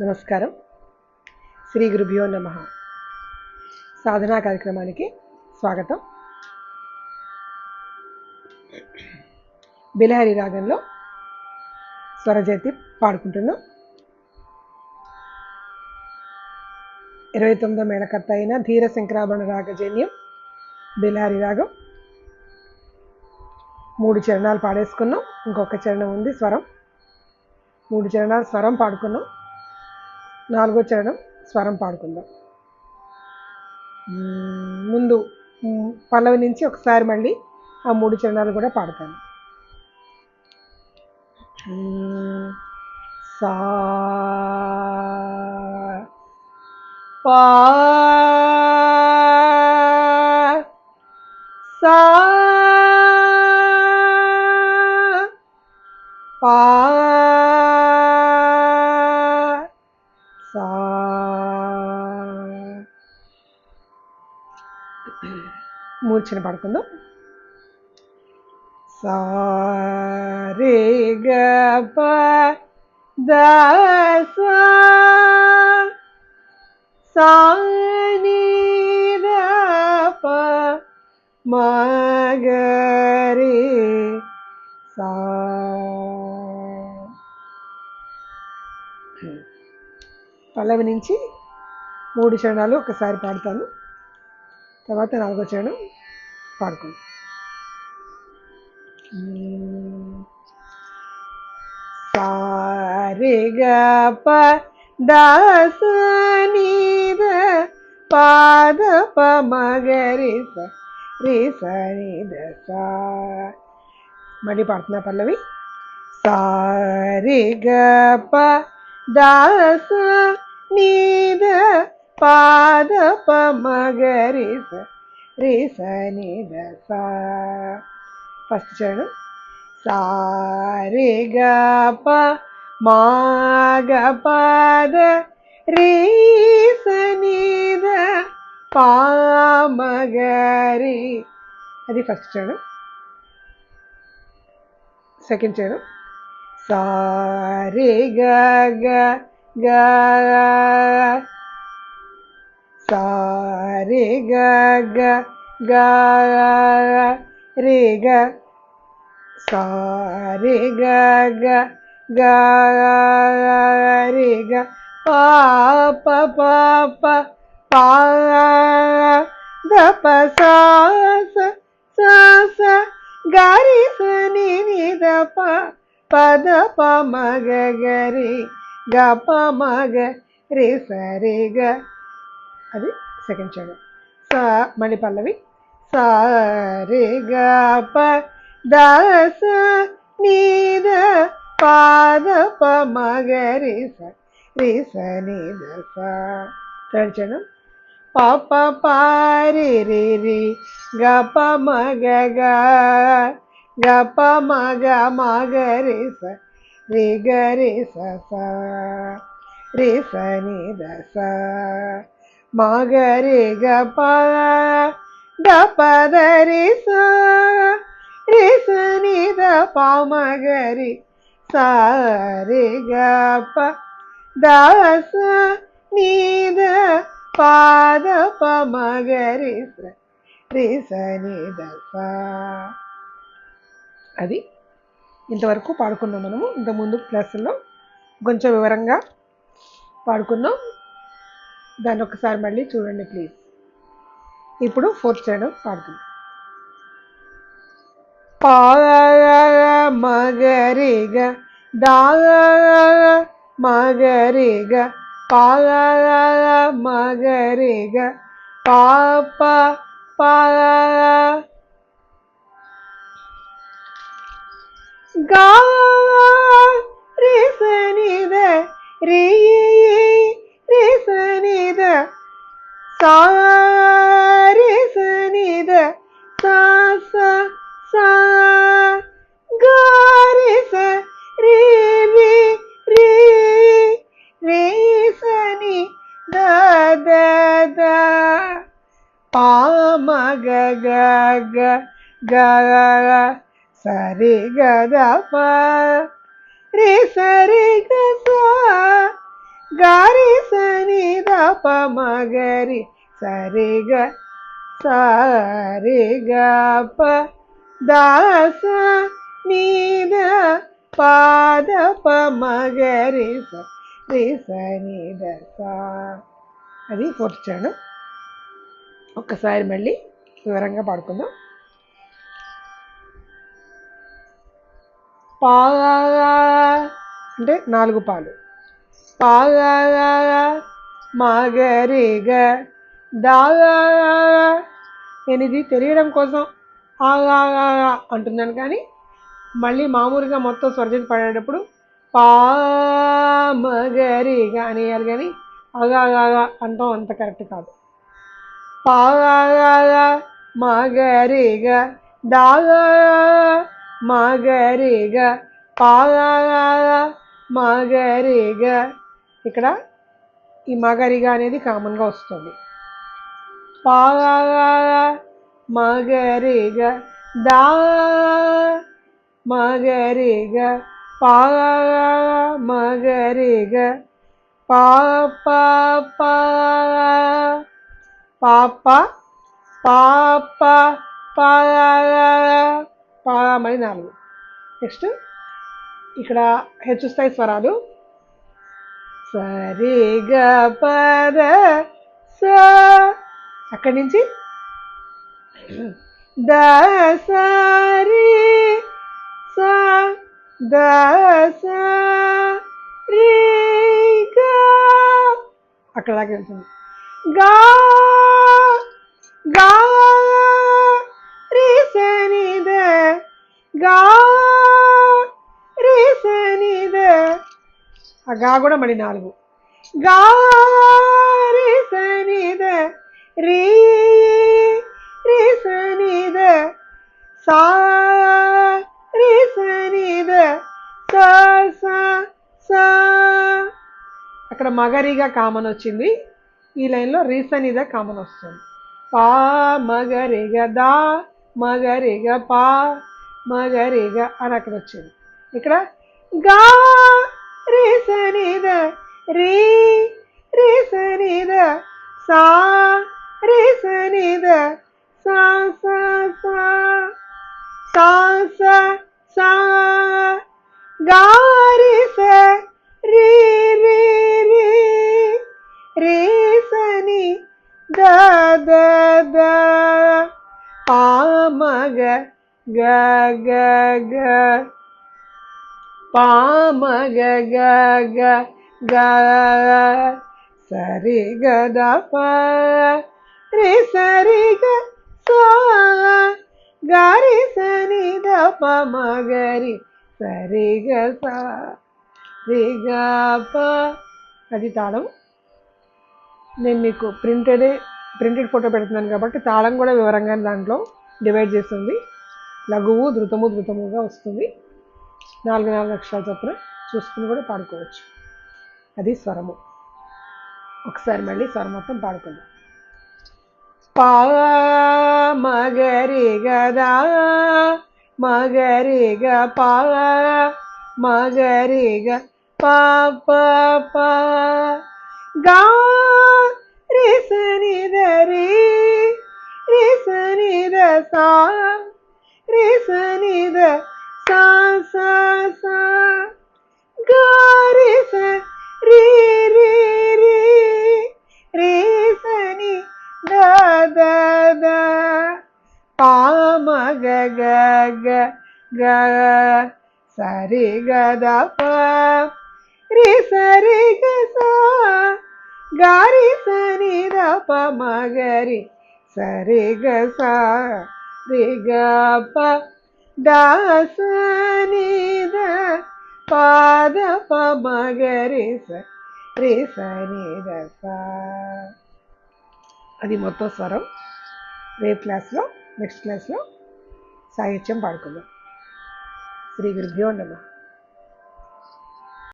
నమస్కారం. శ్రీ గురుభ్యో నమ. సాధనా కార్యక్రమానికి స్వాగతం. బిలహరి రాగంలో స్వరజతి పాడుకుంటున్నాం. ఇరవై తొమ్మిదో మేళకర్త అయిన ధీర శంకరాభరణ రాగజన్యం బిలహరి రాగం. మూడు చరణాలు పాడేసుకున్నాం. ఇంకొక చరణం ఉంది స్వరం. మూడు చరణాలు స్వరం పాడుకున్నాం. నాలుగో చరణం స్వరం పాడుకుందాం. ముందు పల్లవి నుంచి ఒకసారి మళ్ళీ ఆ మూడు చరణాలు కూడా పాడతాను. సా పా సా మూర్ఛన పడుకుందాం. సా రే గ ప ద సా. పల్లవి నుంచి మూడు చరణాలు ఒకసారి పాడతాను. తర్వాత నాలుగో చరణం పాడుకోండి సారే గ పాద ప మగరి స. సా మళ్ళీ పాడుతున్నా పల్లవి. సారి గ ప దాస నీద పాద ప స రే సని ని ద సా ఫస్ట్ చూడు సారే గ ప మా గ పద రి స ని ద పా అది ఫస్ట్ చూడు సెకండ్ చూడు సారే గ గ గ సారే గ గ గ రే గ సారే గ గ గ రే గ పా ప ప ప పా ద ప సా స సా స గ రి స ని ని అది సెకండ్ చరణం. సా మళ్ళీ పల్లవి. సా రే గ ప దాస నీద పాద ప మ రి స రి స ని ద సా. థర్డ్ చరణం. పాప ప రి రి గ ప మగ గ గ ప మగ గ రి స రి గ రి స స రి స ని ద మగరి గ రి గ ప ద ప రి స రి ద స పాద ప మ గ అది ఇంతవరకు పాడుకున్నాం మనము. ఇంత ముందు క్లాసుల్లో కొంచెం వివరంగా పాడుకున్నాం. దాన్ని ఒకసారి మళ్ళీ చూడండి ప్లీజ్ ఇప్పుడు ఫోర్త్ చరణం పాడుతుంది. పా మగరిగ దాగ మగరిగ పాగ మగరిగ పాప పాగ గా రి స సా రి స ని ద సా స సా గా రి స రి రి రి రి స ని ద ద ద పా మ గ గారి సని దప సరి మగరి సరిగ సరిగ ప దాస నీద పాద ప మగరి సరి సని స అది ఫోర్త్ చరణం ఒక్కసారి మళ్ళీ వివరంగా పాడుకుందాం. పాగా అంటే నాలుగు పాలు. పాగా మగరిగ. దాగా నేను ఇది తెలియడం కోసం ఆగా అంటున్నాను కానీ మళ్ళీ మామూలుగా మొత్తం స్వర్జన పడేటప్పుడు పా మగరిగా అనేయాలి కానీ అగాగా అంటాం అంత కరెక్ట్ కాదు. పాగా మగరిగా. దాగా మగరిగా. పాగా మగరిగ. ఇక్కడ ఈ మగరిగ అనేది కామన్గా వస్తుంది. పాగా మగరిగ. దా మగరిగ. పాగా మగరిగా. పాప పాప పాప పా మరి నాలుగు. నెక్స్ట్. ఇక్కడ హెచ్చు స్థాయి స్వరాలు. సరి గ పద స. అక్కడి నుంచి ద సరి స ద స రి అక్కడ దాకా వెళ్తుంది. గా గా ఆ గా కూడా మళ్ళీ నాలుగు. గా రి ద రి రి ద సా రి స ని సా. అక్కడ మగరిగా కామన్ వచ్చింది. ఈ లైన్లో రీసనిద కామన్ వస్తుంది. పా మగరిగ దా మగరిగ పా మగరిగ అని అక్కడ వచ్చింది. ఇక్కడ గా రీసనిద రీ రీసనిద సా రీసనిద సా సా సా సా సా సా గా రి స రి రి రి రి స ని ద ద ద పా మ గ గ గ పామ గగ గ గ సరి గద ప రే సరి గ గారి సని ద ప మ సరి గ సరి రి గ ప అది తాళం. నేను మీకు ప్రింటెడ్ ప్రింటెడ్ ఫోటో పెడుతున్నాను కాబట్టి తాళం కూడా వివరంగా దాంట్లో డివైడ్ చేస్తుంది. లఘువు ధృతము ధృతముగా వస్తుంది. నాలుగు నాలుగు అక్షరాల చొప్పున చూసుకుని కూడా పాడుకోవచ్చు. అది స్వరము. ఒకసారి మళ్ళీ స్వరం మొత్తం పాడుకుందాం. పా మగరి గదా మగరి గ పా మగరి గ పా ప ప. గా రి స ద ద సా. మ గ గ గ గ సరి గ ద ప రి సరి గ సా గారి సని ద ప మ గరి సరి గ సా రి గ ప దాస ని ద పాద ప మ సరి స రి ద సా అది మొత్తం స్వరం రేపు క్లాస్లో నెక్స్ట్ క్లాస్లో సాహిత్యం పాడుకుందాం. శ్రీ గురుభ్యో నమ.